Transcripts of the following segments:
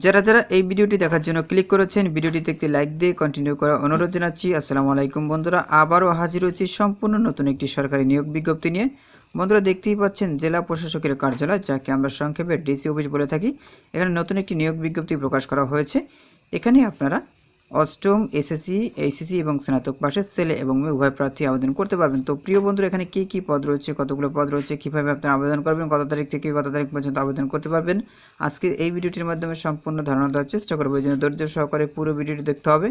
যারা যারা এই ভিডিওটি দেখার জন্য ক্লিক করেছেন, ভিডিওটিতে একটি লাইক দিয়ে কন্টিনিউ করার অনুরোধ জানাচ্ছি। আসসালামু আলাইকুম বন্ধুরা, আবারও হাজির হয়েছি সম্পূর্ণ নতুন একটি সরকারি নিয়োগ বিজ্ঞপ্তি নিয়ে। বন্ধুরা দেখতেই পাচ্ছেন, জেলা প্রশাসকের কার্যালয়, যাকে আমরা সংক্ষেপে ডিসি অফিস বলে থাকি, এখানে নতুন একটি নিয়োগ বিজ্ঞপ্তি প্রকাশ করা হয়েছে। এখানে আপনারা অষ্টম এসএসসি, এইচএসসি এবং স্নাতক পাশের ছেলে এবং মেয়ে, উভয় প্রার্থী আবেদন করতে পারবেন। তো প্রিয় বন্ধুরা, এখানে কী কী পদ রয়েছে, কতগুলো পদ রয়েছে, কীভাবে আপনারা আবেদন করবেন, কত তারিখ থেকে কত তারিখ পর্যন্ত আবেদন করতে পারবেন, আজকের এই ভিডিওটির মাধ্যমে সম্পূর্ণ ধারণা দেওয়ার চেষ্টা করব। এই জন্য ধৈর্য সহকারে পুরো ভিডিওটি দেখতে হবে।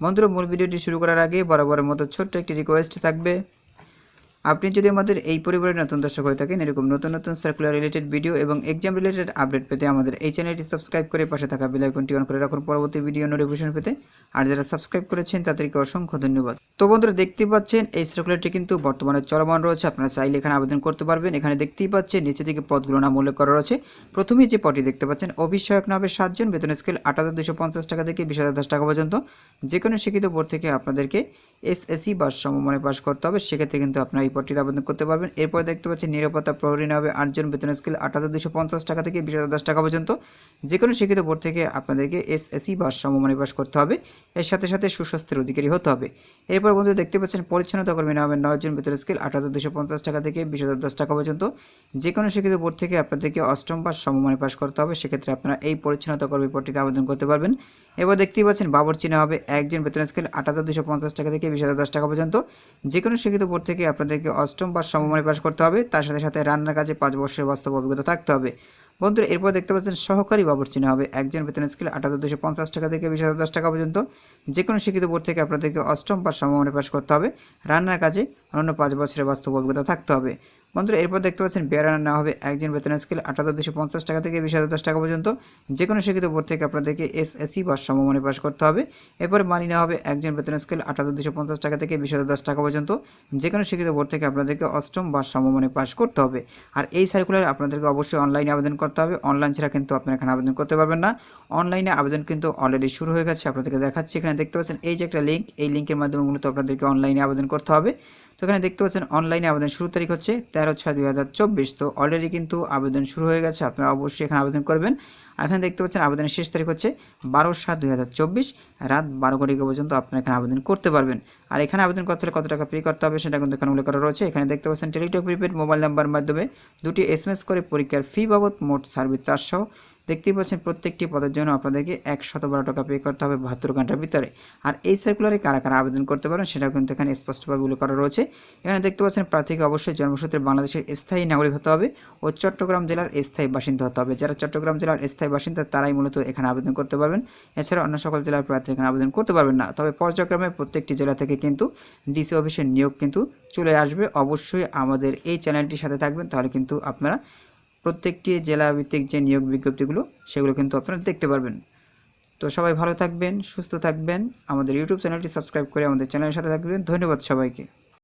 বন্ধুরা, মূল ভিডিওটি শুরু করার আগে বরাবরের মতো ছোট্ট একটি রিকোয়েস্ট থাকবে। আপনি যদি আমাদের এই পরিবারের নতুন দর্শক হয়ে থাকেন, এরকম নতুন নতুন সার্কুলার রিলেটেড ভিডিও এবং এক্সাম রিলেটেড আপডেট পেতে আমাদের এই চ্যানেলটি সাবস্ক্রাইব করে পাশে থাকা বেল আইকনটি অন করে রাখুন। পরবর্তী ভিডিও নোটিফিকেশন পেতে আর যারা সাবস্ক্রাইব করেছেন, তাদেরকে অসংখ্য ধন্যবাদ। তো বন্ধুরা, দেখতেই পাচ্ছেন এই সার্কুলারটি কিন্তু বর্তমানে চলমান রয়েছে। আপনারা চাইলে এখানে আবেদন করতে পারবেন। এখানে দেখতেই পাচ্ছেন নিচে থেকে পদগুলো নাম উল্লেখ করা রয়েছে। প্রথমেই যে পদটি দেখতে পাচ্ছেন অভিষয়ক নামে সাতজন, বেতন স্কেল আট টাকা থেকে বিশ টাকা পর্যন্ত। যে কোনো শিক্ষিত বোর্ড থেকে আপনাদেরকে এসএসসি বা সমমানে পাস করতে হবে, সেক্ষেত্রে কিন্তু আপনারা এই পদটিতে আবেদন করতে পারবেন। এরপর দেখতে পাচ্ছেন, নিরাপত্তা প্রহরী হবে আটজন, বেতন স্কেল আট হাজার দুশো পঞ্চাশ টাকা থেকে বিশ হাজার দশ টাকা পর্যন্ত। যে কোনো শিক্ষিত বোর্ড থেকে আপনাদেরকে এসএসসি বা সমমানে পাস করতে হবে। এর সাথে সাথে সুস্বাস্থ্যের অধিকারী হতে হবে। এরপর বন্ধু দেখতে পাচ্ছেন, পরিচ্ছন্নতা কর্মী নামের নয়জন, বেতন স্কেল আট হাজার দুশো পঞ্চাশ টাকা থেকে বিশ হাজার দশ টাকা পর্যন্ত। যে কোনো শিক্ষিত বোর্ড থেকে আপনাদেরকে অষ্টম বা সমমানে পাস করতে হবে, সেক্ষেত্রে আপনারা এই পরিচ্ছন্নতা কর্মী পদটিতে আবেদন করতে পারবেন। এবার দেখতেই পাচ্ছেন বাবর চিহ্ন হবে একজন, বেতন স্কেল আট হাজার দুশো পঞ্চাশ টাকা থেকে বিশ হাজার দশ টাকা পর্যন্ত। যে কোনো শিক্ষিত বোর্ড থেকে আপনাদেরকে অষ্টম বা সমমানে পাশ করতে হবে। তার সাথে সাথে রান্নার কাজে পাঁচ বছরের বাস্তব অভিজ্ঞতা থাকতে হবে। বন্ধুরা, এরপর দেখতে পাচ্ছেন সহকারী বাবর চিহ্ন হবে। একজন বেতন স্কেল আট হাজার দুশো পঞ্চাশ টাকা থেকে বিশ হাজার দশ টাকা পর্যন্ত। যে কোনো শিক্ষিত বোর্ড থেকে আপনাদেরকে অষ্টম বা সমমানে পাশ করতে হবে। রান্নার কাজে অন্য পাঁচ বছরের বাস্তব অভিজ্ঞতা থাকতে হবে। বন্ধুরা, এরপর দেখতে পাচ্ছেন বেয়ারানা নেওয়া হবে একজন বেতন স্কেল আট হাজার দুশো পঞ্চাশ টাকা থেকে বিশ হাজার দশ টাকা পর্যন্ত। যে কোনো শিক্ষিত বোর্ড থেকে আপনাদেরকে এসএসসি বা সমমানে পাস করতে হবে। এরপর মানি নেওয়া হবে একজন বেতন স্কেল আট হাজার দুশো পঞ্চাশ টাকা থেকে বিশ হাজার দশ টাকা পর্যন্ত। যে কোনো শিক্ষিত বোর্ড থেকে আপনাদেরকে অষ্টম বা সমমানে পাস করতে হবে। আর এই সার্কুলার আপনাদেরকে অবশ্যই অনলাইনে আবেদন করতে হবে। অনলাইন ছাড়া কিন্তু আপনারা এখানে আবেদন করতে পারবেন না। অনলাইনে আবেদন কিন্তু অলরেডি শুরু হয়ে গেছে, আপনাদেরকে দেখাচ্ছি। এখানে দেখতে পাচ্ছেন এই যে একটা লিঙ্ক এই লিঙ্কের মাধ্যমে মূলত আপনাদেরকে অনলাইনে আবেদন করতে হবে। তো এখানে দেখতে পাচ্ছেন অনলাইনে আবেদন শুরু তারিখ হচ্ছে তেরো ছয় দুই হাজার চব্বিশ। তো অলরেডি কিন্তু আবেদন শুরু হয়ে গেছে, আপনারা অবশ্যই এখানে আবেদন করবেন। আর এখানে দেখতে পাচ্ছেন, আবেদনের শেষ তারিখ হচ্ছে বারো সাত দুই হাজার চব্বিশ, রাত বারো ঘটিকা পর্যন্ত আপনারা এখানে আবেদন করতে পারবেন। আর এখানে আবেদন করতে হলে কত টাকা পে করতে হবে সেটা কিন্তু এখানে উল্লেখ করা রয়েছে। এখানে দেখতে পাচ্ছেন টেলিটক প্রিপেড মোবাইল নাম্বার মাধ্যমে দুটি এসএমএস করে পরীক্ষার ফি বাবদ মোট সার্ভিস চারশো দেখতেই পাচ্ছেন প্রত্যেকটি পদের জন্য আপনাদেরকে একশত বারো টাকা পে করতে হবে বাহাত্তর ঘণ্টার ভিতরে। আর এই সার্কুলারে কারা কারা আবেদন করতে পারেন সেটাও কিন্তু এখানে স্পষ্টভাবে উল্লেখ করা রয়েছে। এখানে দেখতে পাচ্ছেন প্রার্থীকে অবশ্যই জন্মসূত্রে বাংলাদেশের স্থায়ী নাগরিক হতে হবে ও চট্টগ্রাম জেলার স্থায়ী বাসিন্দা হতে হবে। যারা চট্টগ্রাম জেলার স্থায়ী বাসিন্দা, তারাই মূলত এখানে আবেদন করতে পারবেন। এছাড়া অন্য সকল জেলার প্রার্থী এখানে আবেদন করতে পারবেন না। তবে পর্যায়ক্রমে প্রত্যেকটি জেলা থেকে কিন্তু ডিসি অফিসের নিয়োগ কিন্তু চলে আসবে। অবশ্যই আমাদের এই চ্যানেলটির সাথে থাকবেন, তাহলে কিন্তু আপনারা প্রত্যেকটি জেলা ভিত্তিক যে নিয়োগ বিজ্ঞপ্তিগুলো, সেগুলো কিন্তু আপনারা দেখতে পারবেন। তো সবাই ভালো থাকবেন, সুস্থ থাকবেন। আমাদের ইউটিউব চ্যানেলটি সাবস্ক্রাইব করে আমাদের চ্যানেলের সাথে থাকবেন। ধন্যবাদ সবাইকে।